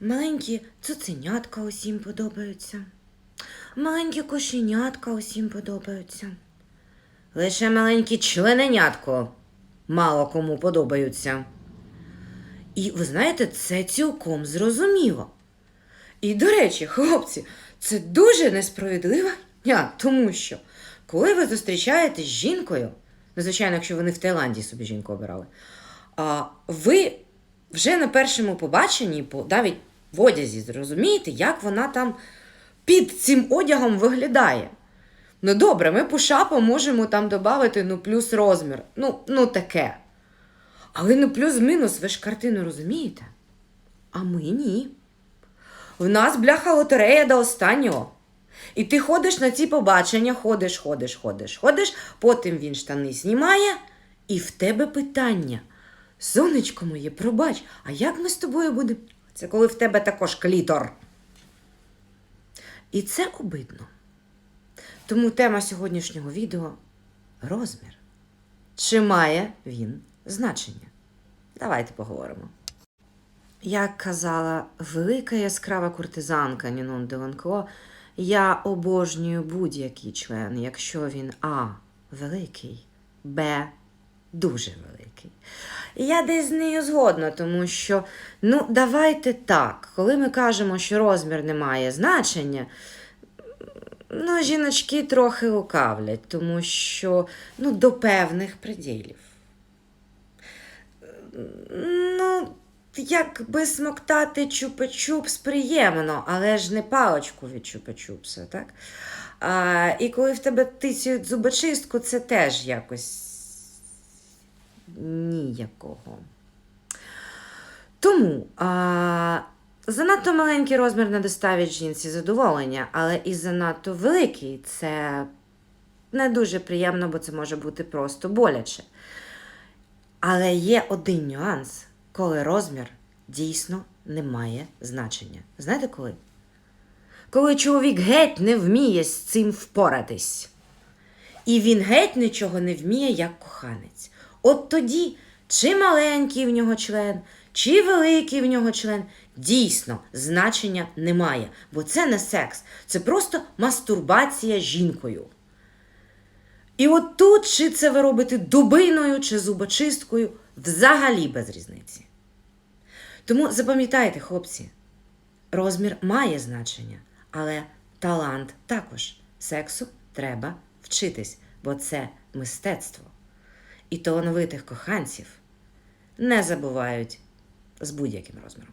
Маленькі цуценятка усім подобаються. Маленькі кошенятка усім подобаються. Лише маленькі члененятко мало кому подобаються. І ви знаєте, це цілком зрозуміло. І, до речі, хлопці, це дуже несправедлива дня, тому що коли ви зустрічаєтесь з жінкою, ну, звичайно, якщо вони в Таїланді собі жінку обирали, а ви вже на першому побаченні, по- навіть в одязі, зрозумієте, як вона там під цим одягом виглядає. Ну добре, ми по шапам можемо там додати ну, плюс розмір. Ну, ну таке. Але ну плюс-мінус, ви ж картину розумієте? А ми ні. В нас бляха лотерея до останнього. І ти ходиш на ці побачення, ходиш, ходиш, ходиш, ходиш, потім він штани знімає, і в тебе питання. Сонечко моє, пробач, а як ми з тобою будемо? Це коли в тебе також клітор. І це обидно. Тому тема сьогоднішнього відео розмір. Чи має він значення? Давайте поговоримо. Як казала велика яскрава куртизанка Нінон де я обожнюю будь-який член, якщо він А великий, Б дуже великий. І я десь з нею згодна, тому що, ну, давайте так, коли ми кажемо, що розмір не має значення, ну, жіночки трохи лукавлять, тому що ну, до певних приділів. Ну, якби смоктати чупа-чупс приємно, але ж не паличку від чупа-чупса, так? А, і коли в тебе тицюють зубочистку, це теж якось ніякого. Тому а, занадто маленький розмір не доставить жінці задоволення, але і занадто великий це не дуже приємно, бо це може бути просто боляче. Але є один нюанс, коли розмір дійсно не має значення. Знаєте коли? Коли чоловік геть не вміє з цим впоратись. І він геть нічого не вміє як коханець. От тоді, чи маленький в нього член, чи великий в нього член, дійсно значення немає. Бо це не секс, це просто мастурбація жінкою. І от тут, чи це ви робите дубиною чи зубочисткою, взагалі без різниці. Тому запам'ятайте, хлопці, розмір має значення, але талант також. Сексу треба вчитись, бо це мистецтво. І талановитих коханців не забувають з будь-яким розміром.